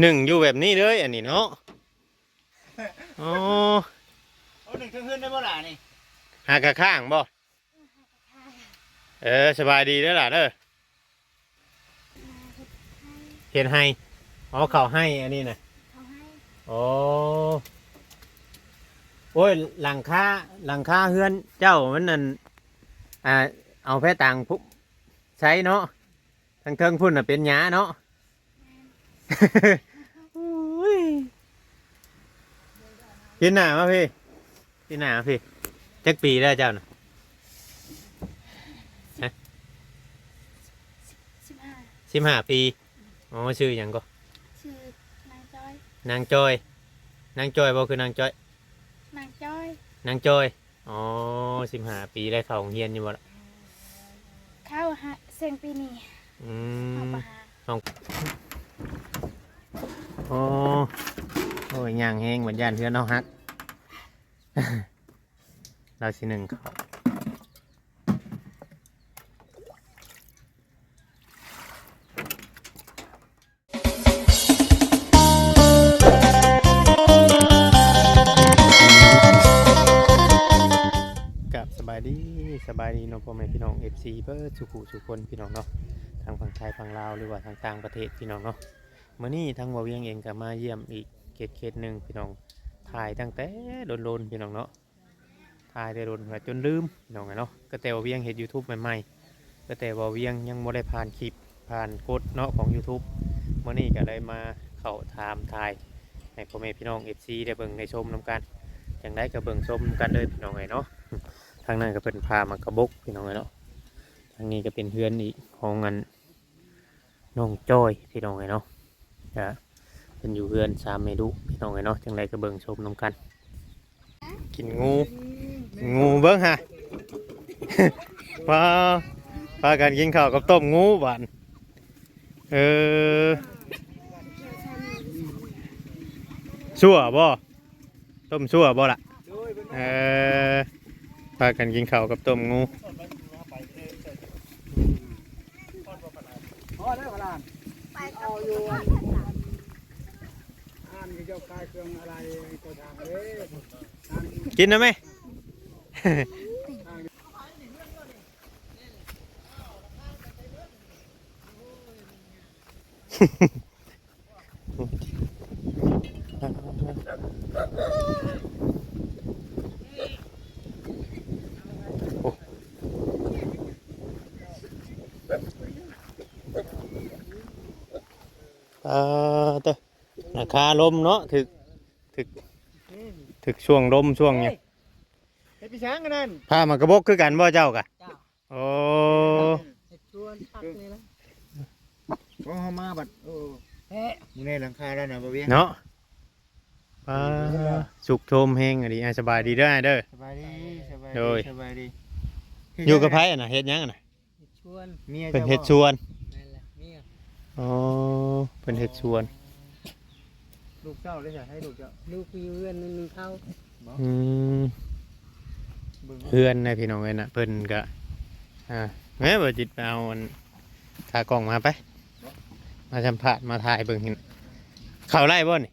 หนึ่งอยู่แบบนี้เลยอันนี้เนาะอ๋อเอาหนึ่งขึ้นได้บ่ล่ะนี่หากระข้างบ่เออสบายดีเด้อล่ะเด้อเห็นให้อ๋อเขาให้อันนี้นะเขาให้โอ้โอ้ยหลังคาหลังคาเฮือนเจ้ามันนั่นอ่าเอาแพต่างพุใช้เนาะทั้งเทิงพุ่นน่ะเป็นหยาเนาะ อุ้ยกินหนามาพี่กินหนามาพี่จักปีแล้วเจ้าน่ะสิบห้าสิบห้าปีอ๋อชื่อหยังก็ชื่อนางจ้อยนางจอย นางจอยบ่คือนางจอย นางจ้อยนางจอยอ๋อสิบห้าปีได้เข้าโรงเรียนอยู่บ่ละเข้าหาเสียงปีนี้อืเอามปะหา โอ้โอ้ยย่างแห้งเหมือนยานเพื่อนเอาฮัก เราสิหนึ่งเขากับสบายดีสบายดีเน้องพ่อแม่พี่น้องเอฟซีเพื่อสุขุสุคนพี่น้องเนาะทางฝั่งไทยฝั่งลาวหรือว่าทางต่างประเทศพี่น้องเนาะ มื่อนี้ทางบ่าวเวียงเองก็มาเยี่ยมอีกเขตเขตหนึ่งพี่น้องถ่ายตั้งแต่โดนๆพี่น้องเนาะถ่ายได้โดนมาจนลืมพี่น้องไงเนาะก็แต่ว่าเวียงเห็น YouTube ใหม่ๆก็แต่ว่าเวียงยังบ่ได้ผ่านคลิปผ่านกฎเนาะของ YouTube มื่อนี้ก็เลยมาเข้าถามถ่ายให้พ่อแม่พี่น้อง FC ได้เบิ่งได้ชมนํกันจังได้ก็เบิ่งชมกันเลยพี่น้องไงเนาะทางนั้นก็เป็นพามากระบกพี่น้องไงเนาะทางนี้ก็เป็นเพื่อนอีกของงันน้องจ้อยพี่น้องไงเนาะะเป็นอยู่เพื่อนสามเมดูพี่น้องไงเนาะจังไรก็เบิ่งชมน้ำกัน กินงูกินงูเบิ่งฮะ พาพากันกินข้าวกับต้มงูบานเออชั่วบ่ต้มชั่วบ่ล่ะเออพากันกินข้าวกับต้มงูพอได้บ่ล่ะไปกัเอาอยู่ ก็ทางเด้อกินนะไหมเออเตอ ราคาลมเนาะถึกถึกถึกช่วงลมช่วงเนี่ยเฮ็ดพี่ช้างกันนั่นผ้ามากระบกคือกันบ่เจ้ากะโอ้เฮ็ดชวนพักนี่ละโอ้เฮามาบัดโอ้แฮะมึงในหลังคาแล้วนะบ่เวียงเนาะปลาสุกโทมแห้งอะดีอะสบายดีเด้อเด้อสบายดีสบายโดยดีสบายดีอยู่กับไผอะนะเฮ็ดหยังอะนะชวนเมียเพิ่นจ้าเฮ็ดบ่ชวนนั่นแหละเมียอ๋อเพิ่นเฮ็ดชวน ลูกเจ้าได้จ้ะให้ลูกเจ้าลูกมีเพื่อนมันมีเข้าอืมเบิ่งเพื่อนนะพี่น้องเอ้ยน่ะเพิ่นก็อ่าแม่บ่จิตไปเอาอันขากล้องมาไป มาสัมภาษณ์มาถ่ายเบิ่งหินเข้าไล่บ่นี่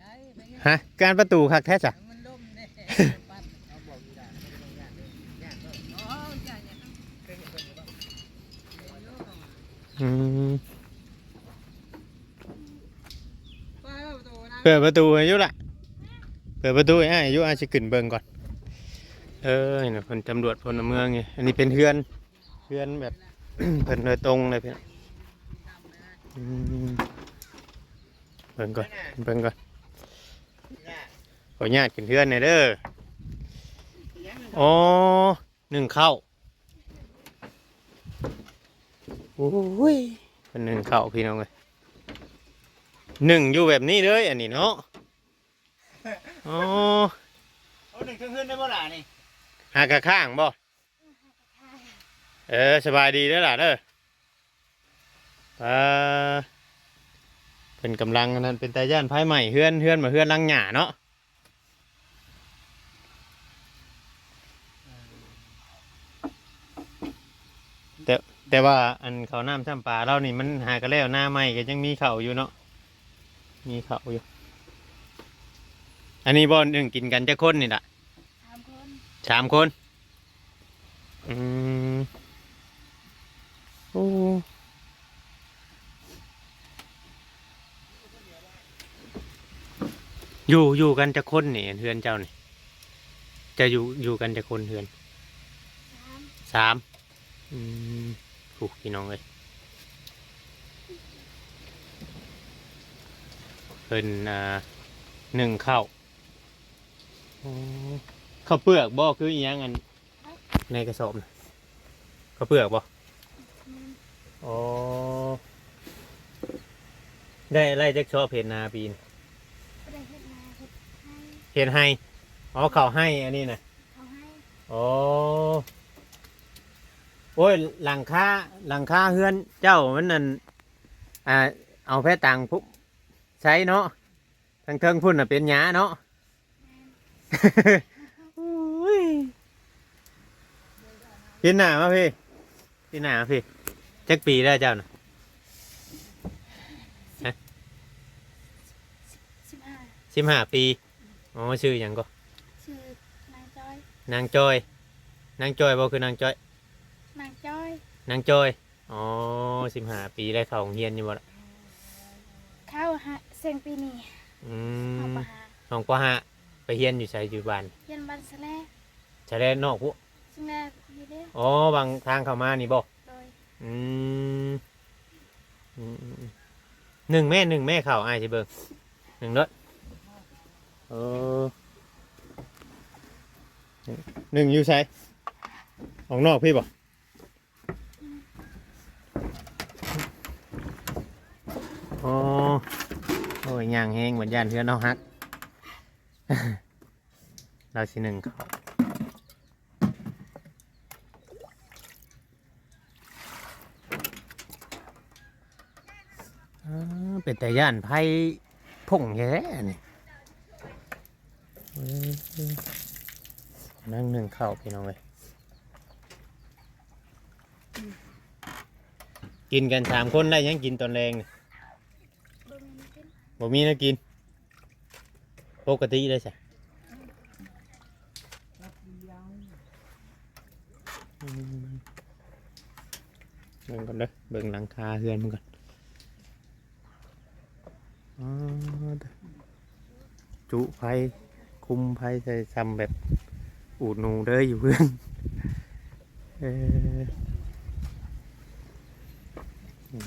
ได้ไปเงี้ยฮะ การประตูคักแท้จ้ะ มันล่มเนี่ยปัดเอาบอกอยู่ได้ไม่ต้องย่านเลยย่านเลยอ๋อย่านย่านเคยเห็นคนอยู่บ้าง อืม ไปเอาประตูนะ เปิดประตูให้ยุละเปิดประตูให้อายุอาชิขึ้นเบิงก่อน เออนี่คนตำรวจพลเมืองไงอันนี้เป็นเพื่อนเพื่อนแบบเพิ่นโดยตรงเลยเพื่อนเบิ่งก่อนเบิ่งก่อนขออนุญาตขึ้นเพื่อนหน่อยเด้ออ๋อหนึ่งเข้าโอ้ยเป็นหนึ่งเข้าพี่น้องเลย หนึ่งอยู่แบบนี้เลยอันนี้เนาะอ๋อเอาหนึ่งขึ้นได้บ่ล่ะนี่หากระข้างบ่เออสบายดีเด้อล่ะเด้ออ่าเป็นกำลังอันนั้นเป็นตาย่านไพ่ใหม่เฮือนเฮือนมาเฮือนลังหญ้าเนาะแต่แต่ว่าอันเขาวน้ำช่ำปลาเรานี่มันหากันแล้วหน้าใหม่ก็ยังมีเขาอยู่เนาะ มีเขาอยู่ อันนี้บ่หนึ่งกินกันจะคนนี่ล่ะสามคนสามคน อืมโอ้อยู่อยู่กันจะคนนี่เฮือนเจ้านี่จะอยู่อยู่กันจะคนเฮือนสามสามอืมถูกพี่น้องเลย เป็นอ่าหนึ่งข้าวอ๋อข้าวเปลือกบ่คืออหยังอันในกระสอบน่ะข้าวเปลือกบ่อืมอ๋อได้ไล่จักชอบเพนนาปีนบ่ได้เฮ็ดนาเฮ็ดให้เพนให้อ๋อข้าวให้อันนี้นะ เขาให้อ๋อโอ้ยหลังคาหลังคาเฮือนเจ้ามันนั่นอ่าเอาแพตังปุ๊บ ใช้เนาะทางเทิงพุ่นน่ะเป็นหยาเนาะอุ้ยพี่หน้ามาพี่พี่หน้ามาพี่จักปีแล้วเจ้าน่ะสิบห้าสิบห้าปีอ๋อชื่อหยังก็ชื่อนางจ้อย นางจอย นางจอยบ่คือนางจอย นางจ้อย นางจอย อ๋อสิบห้าปีได้เข้าโรงเรียนอยู่บ่ล่ะเข้าหาเสียงปีนี้อืเอามปะหาน้องปห้าไปเรียนอยู่ไสอยู่บ้านเย็นบันสะแลใช้ได้นอกพุซึ่งแรกนี่เด้ออ๋อบางทางเข้ามานี่บ่โดยอืมอืมอืมอืมหนึ่งแม่หนึ่งแม่เข้าอ้ายสิเบิ่งหนึ่งเด้อเออหนึ่งหนึ่งอยู่ไสออกนอกพี่บ่อ๋อ โอ้ยย่างแห้งเหมือนย่านเพื่อนเอาฮัก เราสิหนึ่งเขาอ่าเป็นแต่ย่านไพ่พงแย่นี่ยนั่งหนึ่งเข่าพี่น้องเลยกินกันสามคนได้ยังกินตอนแรงนี่บ่มีมากิน บ่มีนะกิน ปกติเลยใช่เบิ่งก่อนเด้อเบิ่งหลังคาเฮือนมันก่อนอจุไฟคุมไฟใส่ซ้ำแบบอูดนูเด้ออยู่เพื่อนเออ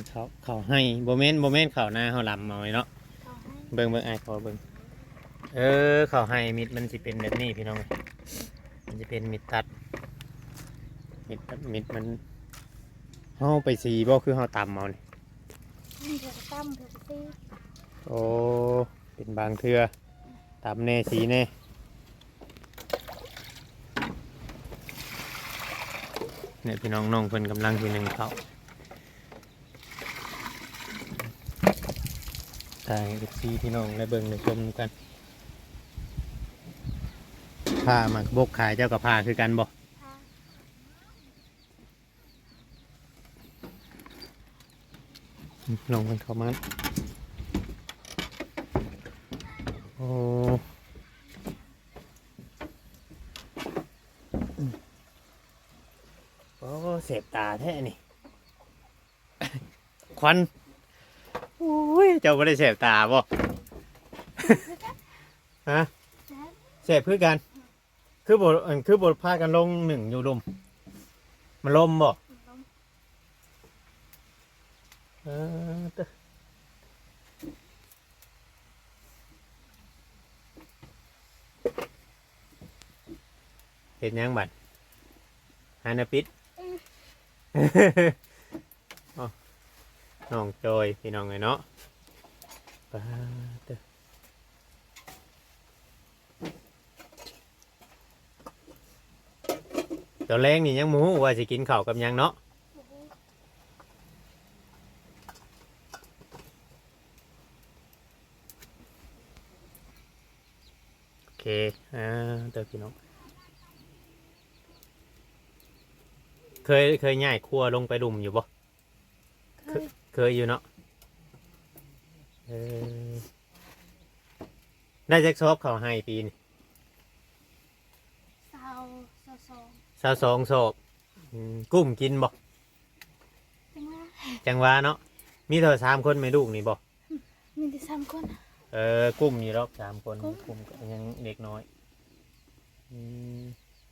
เขาเขาให้โบเมนโบเมนเขาหน้าเขาลำเอาไว้เนาะ เขาให้เบิ่งเบิ่งไอ้ายขอเบิ่งเออเขาให้มิดมันสิเป็นแบบนี้พี่น้อง มันจะเป็นมิดตัด มิดมิดมันเฮาไปสีบ่คือเฮาตำเอานี่นี่เธอก็ตั้มเธอก็ตีโอ้เป็นบางเทื่อตำแน่สีแน่เนี่ยพี่น้องน้องเพิ่นกำลังทีหนึ่งเขา ถ่ายเอฟซีพี่น้องได้เบิ่งได้ชมกันผ้ามักบกขายเจ้ากับผ้าคือกันบ่พาลงมันเข้ามาโอ้โอ้เสพตาแท้นี่ ควัน อ้ยเจ้าไม่ได้เสพตาบ่ฮะแซ่บเสพคือกัน คือบทอันคือบทพากันลงหนึ่งอยู่ลมมันลมบ่ลมเออเด้อเห็นยังบัดฮานาปิดอ๋อ น้องจอยพี่น้องไงเนาะปาเด้อตอนแรงนี่ยังหมูว่าสิกินข้าวกับยังเนาะโอเคอ่าเดี๋ยวพี่น้องเคยเคยง่ายครัวลงไปดุมอยู่บ่ เคยเคยอยู่เนาะเออได้จักซอบเขาให้ปีนี่สาวสาวสองซาวสองซอบอืมกุ้มกินบ่จังว่าจังหวะเนาะมีเท่าสามคนไหมลูกนี่บ่มีแต่สามคน เออกุ้มอยู่รอบสามคนกุ้ม กุ้มก็ยังเด็กน้อยอืม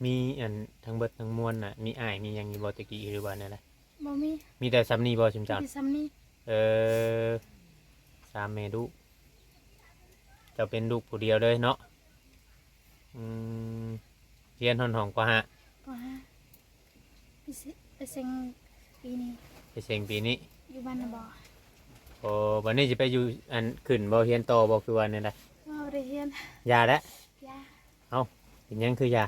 มีอันทั้งเบิดทั้งมวลน่ะมีอ้ายมีหยังอยู่บ่ตะกี้หรือว่าแนั่นแหละ บ่มีมีแต่ซ้ำนี่บ่ชิมมีจันแต่ซ้ำนี่เออสามเมลูกเจะเป็นลูกผู้เดียวเลยเนาะอืมเรียนหอนหองกว่าฮะก็ฮะไปสิไปเซ็งปีนี้ไปเซ็งปีนี้อยู่บ้านน่ะบ่โอ้วันนี้จะไปอยู่อันขึ้นบ่เฮียนต่อบ่คือวันนี้แหละว่าบ่ได้เรียนยาแล้วยาเป็นหยังคือยา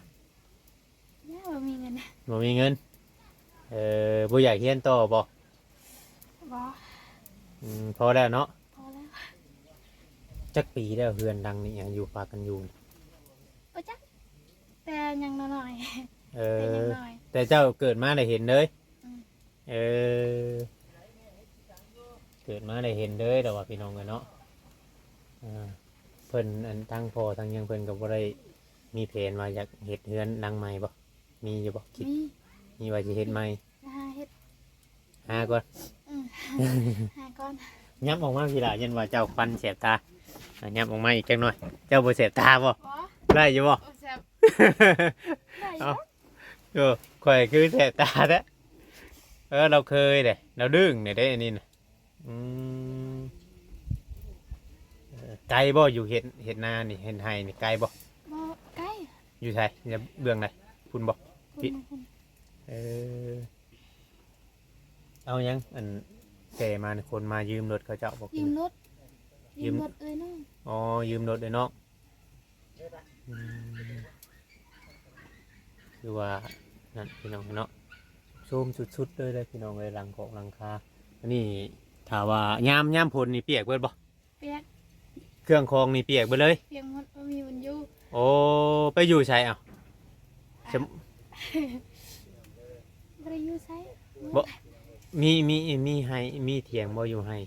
ยาบ่มีเงินบ่มีเงิน เออบ่อยากเฮียนต่อบ่บ่อืมพอแล้วเนาะพอแล้วจักปีแล้วเฮือนดังนี่ยังอยู่ฝากกันอยู่โอ้จักแต่ยังน้อยเอๆแต่ยังอ น้อย แต่เจ้าเกิดมาได้เห็นเลย อืม เออ เกิดมาได้เห็นเลยแต่ว่าพี่น้องกันเนาะอ่าเพิ่นอันทั้งพอทั้งหยังเพิ่นก็บ่ได้มีแผนว่าอยากเฮ็ดเฮือนดังใหม่บ่มีอยู่บ่คิดมี มีว่าสิเฮ็ดใหม่นะฮะเฮ็ดหาก่อนอืมหาก่อนยับออกมาพี่ล่ะยันว่าเจ้าควันแสบตาอะยับออกมาอีกจังหน่อย เจ้าบ่แสบตาบ่บ่ได้อยู่บ่ โอ้แซ่บได้อยู่เอาเออข่อยคือแสบตาแท้เออเราเคยเด้เราดึงเนี่ยได้อันนี้น่ะอืมเออไกลบ่อยู่เห็ดเห็ดนานี่เห็ดไห้นี่ไกลบ่บ่ใกล้อยู่ไสจะเบื้องไหนคุณบ่คุณพี่นะคุณ เออ เอายังอันแกมานี่คนมายืมรถเขาเจ้าบอกยืมรถยืยืมมรถเอ้ยน้องอ๋อยืมรถเลยเนาะอืมคือว่านั่นพี่น้องเนาะโชมสุดๆเลยเลยพี่น้องเลยหลังของหลังคาอันนี้ถามว่ายามยามพลนี่เปียกเบิดบ่เปียกเครื่องคองนี่เปียกเบิดเลยเปียกหมดบ่มีวันอยู่โอ้ไปอยู่ใช่อะจะ บ่ได้อยู่ไสบ่มีมีมีให้มีเถียงบ่อยู่ให้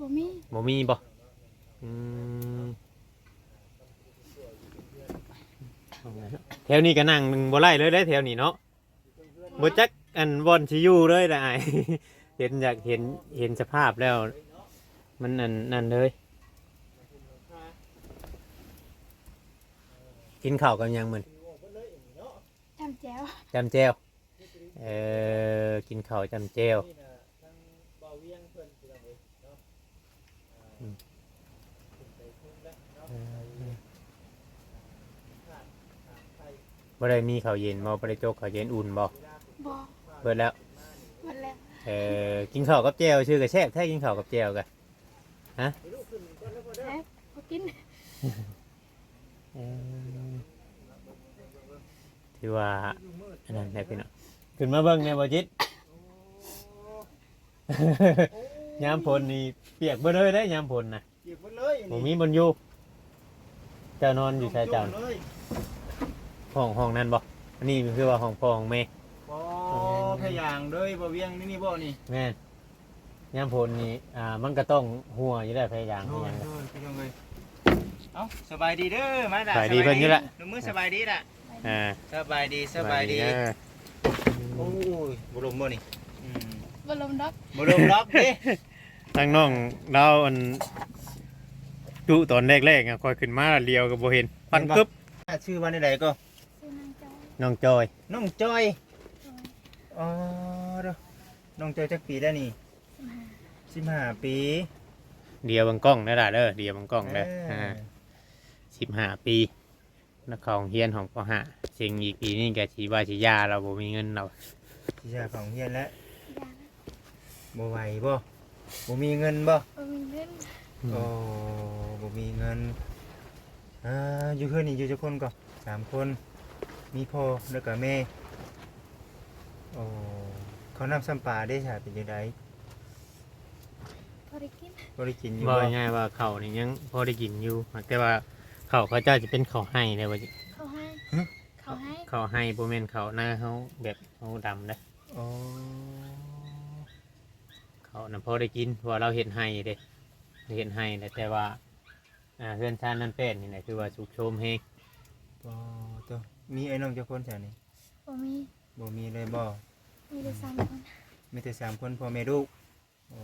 บ่มีบ่มีบ่อืมเอาไงเนาะแถวนี้ก็นั่งบ่ไล่เลยได้แถวนี้เนาะบ่จักอันบอนสิอยู่เลยได้เห็นอยากเห็นเห็นสภาพแล้ว มันนั่นนั่นเลยกินข้าวกันยังมื้อจำแจ๋วจำเจว เอ่อกินข้าวจำเจวอืมบ่ได้มีข้าวเย็นบ่บ่ได้โจกข้าวเย็นอุ่นบ่บ่เบิดแล้วหมดแล้วเอ่อกินข้าวกับเจวชื่อกระแซ่บแท้กินข้าวกับเจวกันแซ่บบ่กินถือว่าอันนั้นแหละพี่น้อง ขึ้นมาเบิ่งในบ่จิต ยามฝนนี่เปียกเบ่เลยได้ยามฝนน่ะเก็บไว้เลยบ่มีบนอยู่เจ้านอนอยู่ชายจันเลยห้องห้องนั้นบ่อันนี้คือว่าห้องพ่อของแม่บ่ทะยางเลยบ่เวียงนี่นี่บ่นี่แม่นยามฝนนี่อ่ามันก็ต้องหัวอยู่ได้พยายามพโอ้ยายายมโอ้ยพี่น้องเอ้ยเอ้าสบายดีเด้อมาด่าสบายดีเพิ่นอยู่ละหนูมือสบายดีล่ะอ่า สบายดีสบายดีเด้อ โอ้ยบ่ลมบ่นี่อืมบ่ลมดอกบ่ลมล็อกเด้ทางน้องเราอันจุตอนแรกๆอะคอยขึ้นมาเลียวก็บ่เห็นปันกึบชื่อว่าใดๆก็ ซื้อนางจอยน้องจอย น้องจอย จอยอ๋อเด้อน้องจอยจักปีแล้วนี่สิมา15ปี เดียวบังกล้องได้ล่ะเด้อเดียวบังกล้องเด้อเออ่าอสิบห้าปี นักของเฮียนของพ่อหาสิ่งอีกปีนี้แกชีว่าชียาเราบ่มีเงินเราที่ชาของเฮียนแล้วยาแล้วบ่ไหวบ่บ่มีเงินบ่บ่มีเงินโอ้บ่มีเงินอ่าอยู่เพื่อนนี่อยู่จักคนก่อนสามคน มีพ่อแล้วก็แม่โอ้เขานำซ้ำปลาได้ค่ะเป็นจังไดพอได้กินบ่ได้กินอยู่บ่บ่ง่ายว่าเขาวนี่ยังพอได้กินอยู่แต่ว่า เขาวเขาเจ้าจะเป็นเขาวให้เลยว่าเขาให้เขาให้เขาวให้บ่แม่นเขาวหน้าเขาแบบเขาดำเด้อโอ้เขาน่ะพอได้กินเพราะว่าเราเห็นให้เด้เห็นให้แหละแต่ว่าอ่าเพื่อนชานนั่นเป็นนี่แหละคือว่าสุกโชมเฮงบ่ตัวมีไอ้น้องจักคนจ้ะนี่บ่มีบ่มีเลยบ่มีแต่สามคนมีแต่สามคนพ่อแม่ลูกโอ้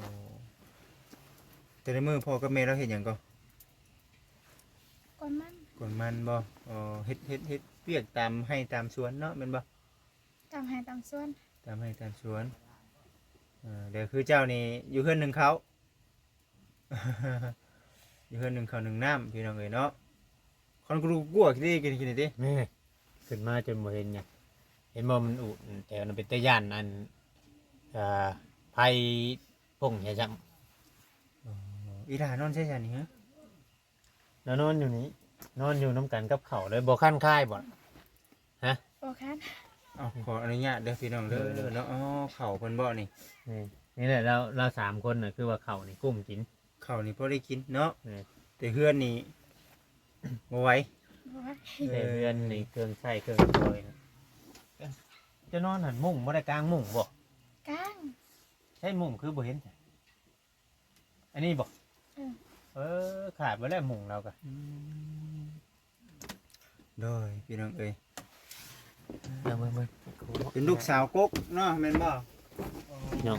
แต่ในมือพ่อกับแม่เราเฮ็ดหยังก็ก่อ นมันกนมันบ่อ๋อเฮ็ดเฮ็ดเฮ็ดเวียกตามให้ตามสวนเนาะแม่นบ่ตามหาตามส่วนตามให้ตามสวนเออเดี๋ยวคือเจ้านี่อยู่เฮือนหนึ่งเขา อยู่เฮือนหนึ่งเขาหนึ่งน้ำพี่น้องเอ้ยเนาะคอนกรูกลัวกินดิกินกินดินี่ขึ้นมาจนบ่เห็นไงเห็นบ่มันอุแต่มันเป็นตะย่านอันอ่าภัยพงเฮียจังอีหลานอนใช่จันนี่ฮะ แล้วนอนอยู่นี้นอนอยู่น้ำกันกับเขาเลยบ่ขั้นค่ายบ่บ่คันเอาขออนุญาตเด้อพี่น้องเด้อเด้อเนาะอ๋อเข่าเพิ่นบ่นี่นี่นี่แหละเราเราสามคนน่ะคือว่าเขานี่กุ้มกิน เข่านี่พอได้กินเนาะนี่แต่เฮือนนี่บ่ไหวบ่ไหวแต่เพื่อนนี่เครื่องใส่เครื่องซอยนะจะนอนหันมุ้งบ่ได้กลางมุ้งบ่กลาง ใช่มุ้งคือบ่เห็นจ้ะอันนี้บ่เออ เออขาดไปแล้วมุ้งเราก็โดยพี่น้องเอ้ยเอามือมือเป็นลูกสาวกกเนาะแม่นบ่น้อง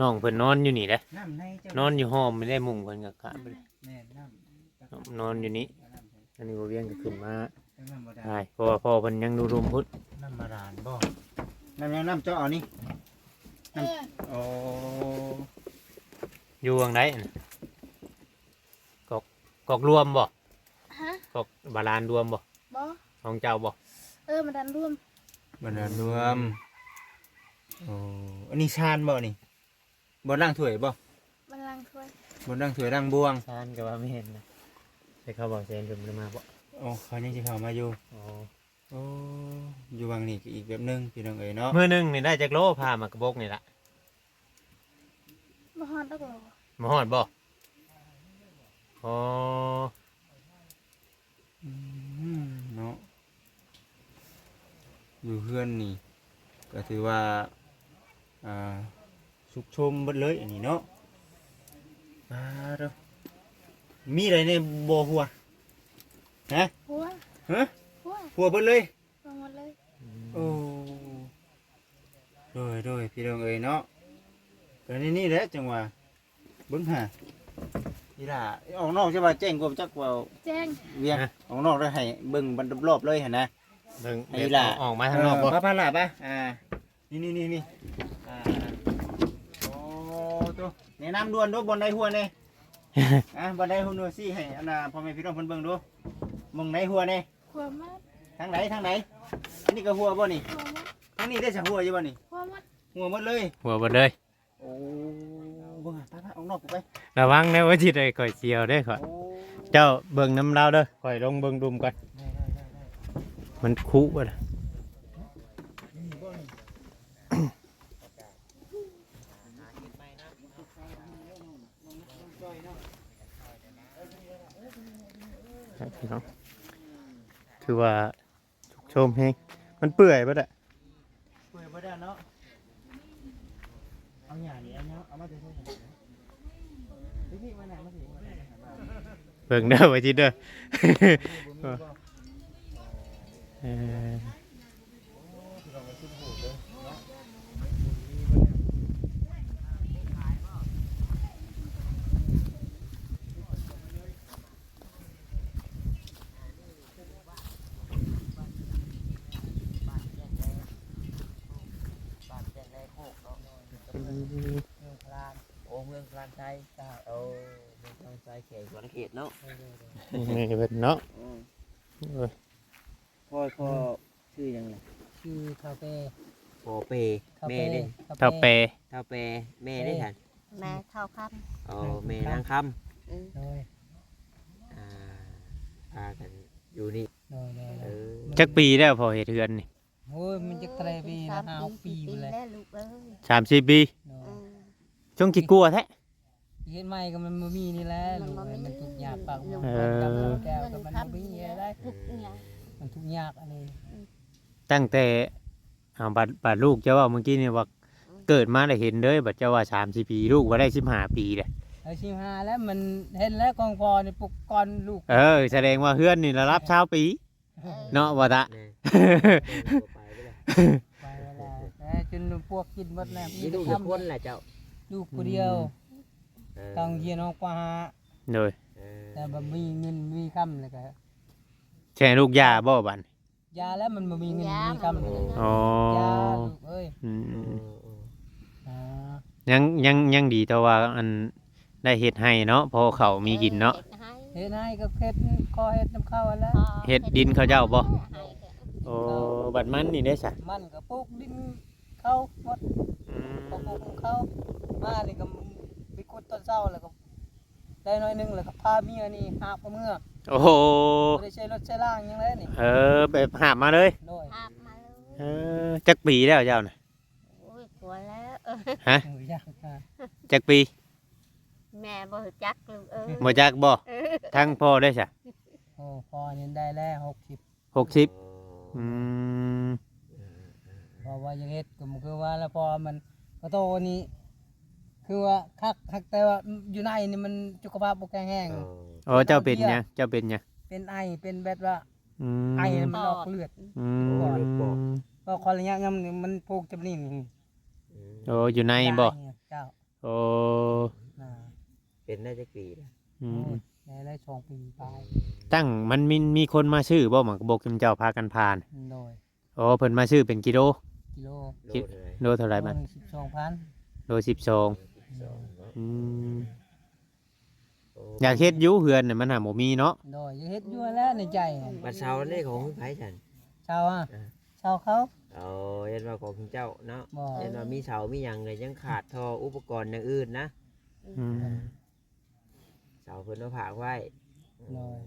น้องเพิ่นนอนอยู่นี่แหละน้ำในเจ้านอนอยู่ห้องไม่ได้มุ้งเพิ่นก็ขาดไปเลยแม่น้ำนอนอยู่นี่อันนี้บ่เวียงก็ขึ้นมาน้ำบ่ได้ใช่เพราะว่าพ่อเพิ่นยังดูรุมพุทธน้ำบาดาลบ่น้ำยังน้ำเจ้าเอานี่เออโอ้อยู่วงไหนน่ะ กอกกอกรวมบ่ฮะกอกบาลานรวมบ่บ่ของเจ้าบ่เออมาดันร่วมบาดาลรวมโอ้อันนี้ชานบ่นี่บ่ล่างถ้วยบ่มันลังถ้วยบ่ล่างถ้วยล่างบวงทานก็ว่าไม่เห็นนะแต่เขาบอกเซนเพิ่นบ่ได้มาบ่โอ้เขายังสิเข้ามาอยู่อ๋อโอ้อยู่วังนี่ก็อีกแบบหนึงพี่น้องเอ๋ยเนาะมื้อหนึงนี่ได้จักโลพามากระบอกนี่ล่ะบ่ฮอดดอกโหลมาฮอดบ่ อ๋ออืมเนาะอยู่เฮือนนี่ ก็ถือว่าอ่าสุขชมเบิดเลยอันนี้เนาะอ่าเด้อมีอะไรในบ่หัวฮะหัวฮะหัวหัวเบิดเลยลงหมดเลยโอ้โดยโดยพี่น้องเอ๋ยเนาะก็นี่นี่แหละจังหวะเบิ่งหา อีหล่าออกนอกใช่ป่ะแจ้งกวมจักว่าแจ้งเวียงออกนอกแล้วให้เบิ่งบันรอบๆเลยหั่นนะ เบิ่งไอ้ล่ะออกมาทางนอกบ่ป้าป้าหล่ะป่ะอ่า นี่นี่นี่นี่อ่าโอ้ตัวแนะนำด่วนดูบนไดหัวนี่อะบนไดหัวหนูสิให้อันน่ะพ่อแม่พี่น้องเพิ่นเบิ่งดูมองไหนหัวนี่หัวมัดทางไหนทางไหน อันนี้ก็หัวบ่นี่หัวมัดทางนี้ได้สักหัวอยู่บ่นี่หัวมัดหัวหมดเลยหัวเบ่เลย โอ้ เบิ่งอะไปๆออกนอกกูไประวังนะว่าสิได้ก่อยเสียวเด้อข่อยโอ้เจ้าเบิ่งน้ำลาวเด้อข่อยลงเบิ่งดุมก่อนได้ได้ได้ได้มันคุบ่ล่ะนี่บ่นี่ครับพี่น้องถือว่าชุกโชมเฮงมันเปื่อยบ่ได้ เปิดบ่ได้เนาะเอาหญ้านี่เอาเนาะเอามาเถอะเถอะพี่พี่มาไหนมาสิมาไหนมาไหน เบิ่งเด้อไว้ทีเด้อบ่มีบ่เออ ลองไปขึ้นหูเด้อเนาะ บ้านแจ้งในโคกเนาะเมืองพลานโอ้ เมืองพลานใจจ้าโอ้เมืองพลานใจเขตสวนเขตเนาะนี่เพิ่นเนาะอืมเอ้ยพ่อพ่อชื่อยังไงชื่อคาเฟ่โอเปคาแม่เฟ่เด้เท่าเปเท่าเปแม่ได้ฉันแม่เข้าคันโอ้แม่นางคอืมโดยำอ่าพากันอยู่นี่โดยโดยเอโดยอจักปีแล้วพอเฮ็ดเฮือนนี่โอ้ยมันจะไกลปีละห้าปีปีไปเลยแล้วลูกเอ้ย30ปีโดอืยม ช่วงกี่กลัวแท้ เฮ็ดใหม่ก็มันบ่มีนี่แหละมันลูกบ่เอ้ยมีมันทุกข์ยากปากมันเออกำลังแก้วก็มันบ่มีอะไร ทุกอย่างมันทุกข์ยากอันนี้ตั้งแต่เอาบัดบัดลูกเจ้าว่าเมื่อกี้นี่ว่าเกิดมาได้เห็นเด้อบัดเจ้าว่า30ปีลูกว่าได้15ปีเลยไอ้ชิมหาแล้วมันเห็นแล้วกองพอนี่ปลุกก่อนลูกเออ แสดงว่าเฮือนนี่ระรับชาวปีเนาะบ่ตะแน่ไปไปเลยไปเวลาแต่จนพวกกินหมดแล้วมีลูกแต่จะคนแหละเจ้า ลูกผู้เดียวเออต้องเยียนออกกว่าหาโดยเออแต่บ่มีเงินมีคำเลยก็แช่ลูกยาบ่บัดยาแล้วมันบ่มีเงินมีคำเลยอ๋อยาลูกเอ้ยอืเอมอเอออ่ายังยังยังดีแต่ว่าอันได้เฮ็ดให้เนาะพอเขามีกินเนาะเฮ็ดให้ก็เฮ็ดขอเฮ็ดน้ำข้าวอันแล้วเฮ็ดดินเขาเจ้าบ่โอ้บัดมันนี่ได้ซะมันก็ปลูกดิน เขาหมดอืมปลูกของเขามานี่ก็ไปขุดต้นเศร้าแล้วก็ ได้น้อยหนึงแล้วก็พาเมียนี่หาบกับเมื่อโอ้โหบ่ได้ใช้รถใช้ล่างหยังเลยนี่เออไปหาบมาเลย โดยภาพมาเลยเออจักปีแล้วเจ้าน่ะโอ้ยกลัวแล้วเออฮะโอ้ยยากค่ะจักปีแม่บ่รู้จักลูกเออบ่จักบ่เออทั้งพ่อได้ซะโอ้พอนี่ได้แล้ว60 60อืม เพราะว่าอยังเฮ็ดก็มันคือว่าแล้วพอมันก็โตนี่คือว่าคักคักแต่ว่าอยู่ในนี่มันสุขภาพบ่แข็งแรงเออโอ้เจ้าเป็นหยังเจ้าเป็นหยังเป็นไอเป็นแบบว่าอืมไอมันออกเลือดอืมก็คอระยะยำนี่มันพวกจำนี่นี่โอ้อยู่ในบ่เจ้าโอ้น่ะเป็นได้จักปีนะอืมได้ได้สองปีไปตั้งมันมีมีคนมาชื่อบ่หมักบกเจ้าพากันผ่าน โดย โอ้เพิ่นมาชื่อเป็นกิโล กิโลโลคิดเท่าไหร่โลเท่าไหร่บัดโลหนึ่งสิบสองพันโลสิบสองสองเนาะอืมโอ้อยากเฮ็ดอยุเฮือนน่ะมันหาบ่มีเนาะโดยยังเฮ็ดอยู่แล้วในใจบัดเช้านี่ของไผฉันชาวอะอ่าชาวเขาเอาเห็นว่าของเจ้าเนาะบ่เห็นว่ามีเสามีหยังเลยยังขาดทออุปกรณ์อย่างอื่นนะอืมเสาเพิ่นมาผากไว้โดย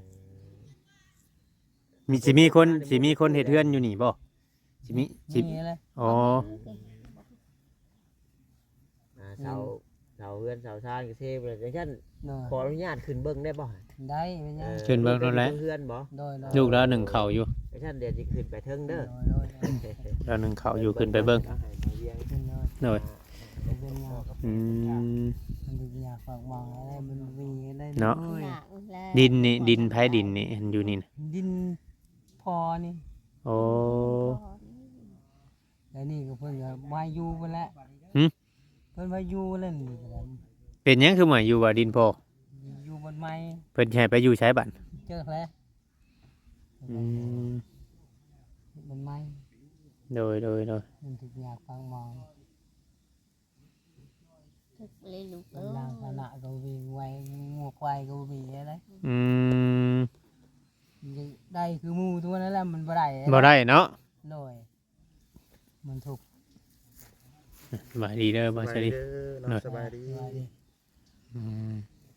มีสิมีคนสิมีคนเฮ็ดเฮือนอยู่นี่บ่ สิมีสินี่เลยอ๋ออ่าเสาเสาเฮือนเสาซ่านก็เซ่ไปเลยจังซั่นโดยขออนุญาตขึ้นเบิ่งได้บ่ได้เป็นยังขึ้นเบิ่งนั่นแหละ เฮือนบ่โดยโดยลูกแล้วหนึ่งเขาอยู่จังซั่นเดี๋ยวสิขึ้นไปเทิงเด้อโดยโดยโดยแล้วหนึ่งเขาอยู่ขึ้นไปเบิ่งอาให้มาเวียงเป็นโดยหน่อยเป็นยากอืมมันเป็นยากฝากหวังอะไรมันมีได้เนาะโดยหนักแล้วดินนี่ดินไผดินนี่เห็นอยู่นี่นะดินพอนี่โอ้ แล้วนี่ก็เพิ่นก็มาอยู่เพิ่นแหละหึ เพิ่นมาอยู่เล่นนี่ก็ได้เป็นหยังคือหมายอยู่ว่าดินพออยู่บนไม้เพิ่นสิให้ไปอยู่ใช้บัตรเจอแล้วอืมบนไม้โดยโดยโดยมันถึกอยากฟังมองทึกเลยลูกเอมันอลางขณะก็วิ่งไวงัวควายก็วิ่งอะไรอืมได้คือหมูตัวนั้นแหละมันบ่ได้บ่ได้เนาะ โดย มันถูกสบายดีเด้อบ่สวัสดีเด้อเนาะสบายดีว่าดิอืม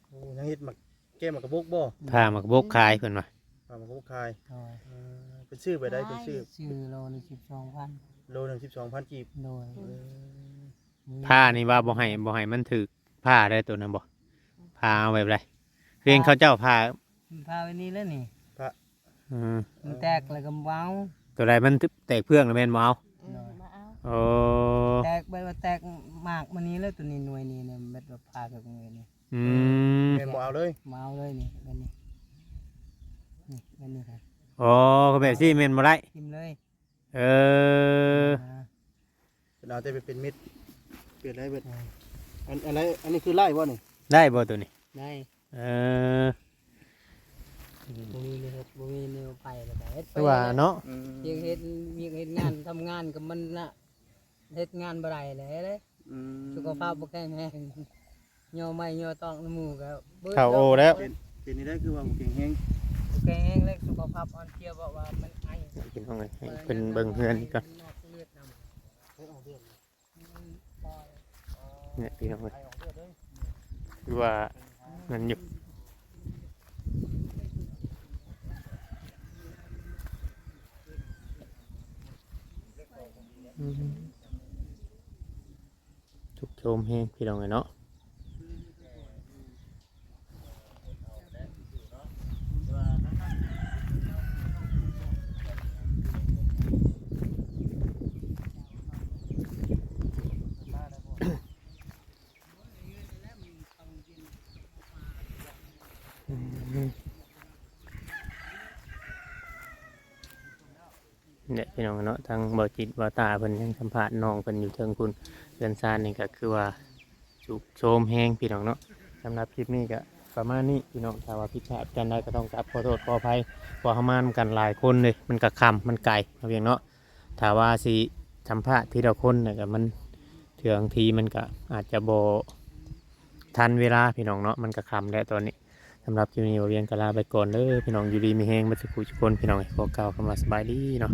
โอ้ยังเฮ็ดหมักแก้มหมักกระบอกบ่พามักบกขายเพิ่นว่าปลาหมักกระบอกคายโดยเออเป็นชื่อไปได้เป็นชื่อชื่อโลนี่สิบสองพันโลหนึ่งสิบสองพันกีบโดยเออผ้านี่ว่าบ่ให้บ่ให้มันถึกผ้าได้ตัวนั้นบ่ผ้าเอาแบบไรเรียนเขาเจ้าผ้าพาไปนี่แล้วนี่ อืมมันแตกแล้วก็เว้าตัวใดมันแตกเพื่องแล้วแม่นบ่เอาเออมาเอา โอ้แตกไปว่าแตกมากมันนี้แล้วตัวนี้หน่วยนี้เนี่ยมันแบบพากับเงินนี่อืมแม่นบ่เอาเลยมาเอาเลยนี่แบบนี้นี่แบบนี้ครับโอ้ก็แบบซี่แม่นบ่ได้ทิมเลยเออนะเป็นเอาแต่ไปเป็นมิดเปลี่ยนได้เบิดอันอะไรอันนี้คือไล่บ่นี่ได้บ่ตัวนี้ ได้เออบ่มีเลยเฮ็ดบ่มีแนวไปแล้วก็เฮ็ดไป คือว่าเนาะ ยังเฮ็ดยังเฮ็ดงานทำงานกับมันน่ะ เฮ็ดงานบ่ได้เลยเด้อืมสุขภาพบ่แข็งแรงย่อไม้ย่อตอกน้ำหมูก็บิดเข้าโอแล้วเป็นนี่ได้คือว่าเก่งแฮงบ่แข็งแรงเลยสุขภาพอ่อนเพลียบอกว่ามันไอกินเอาไงให้เพิ่นเบิ่งเฮือนก่อนนอกเลือดนำเนี่ยพี่น้องเอ้ยคือว่ามันอยู่อืมทุกโจ มแห้งพี่น้องเอ้ยเนาะ เนี่ยพี่น้องเนาะทางบ่จิตบ่ตาเพิ่นยังสัมภาษณ์น้องเพิ่นอยู่เทิงคุณเรือนซานนี่ก็คือว่าสุกโชมแฮงพี่น้องเนาะสำหรับคลิปนี้ก็ประมาณนี้พี่น้องถ้าว่าผิดพลาดกันได้ก็ต้องกราบขอโทษขออภัยเพอเฮามานกันหลายคนเลยมันก็คำมันไกลเอาเพียงเนาะถ้าว่าสิสัมภาษณ์ทีละคนเนี่ยก็มันเถื่องทีมันก็อาจจะบ่ทันเวลาพี่น้องเนาะมันก็คำแล้วตอนนี้ำหรับคลิปนี้บ่เวียงกะลาไปก่อนเลยพี่น้องอยู่ดีมีแห้งมาสุขุจุคนพี่น้องขอกล่าวคำว่าสบายดีเนาะ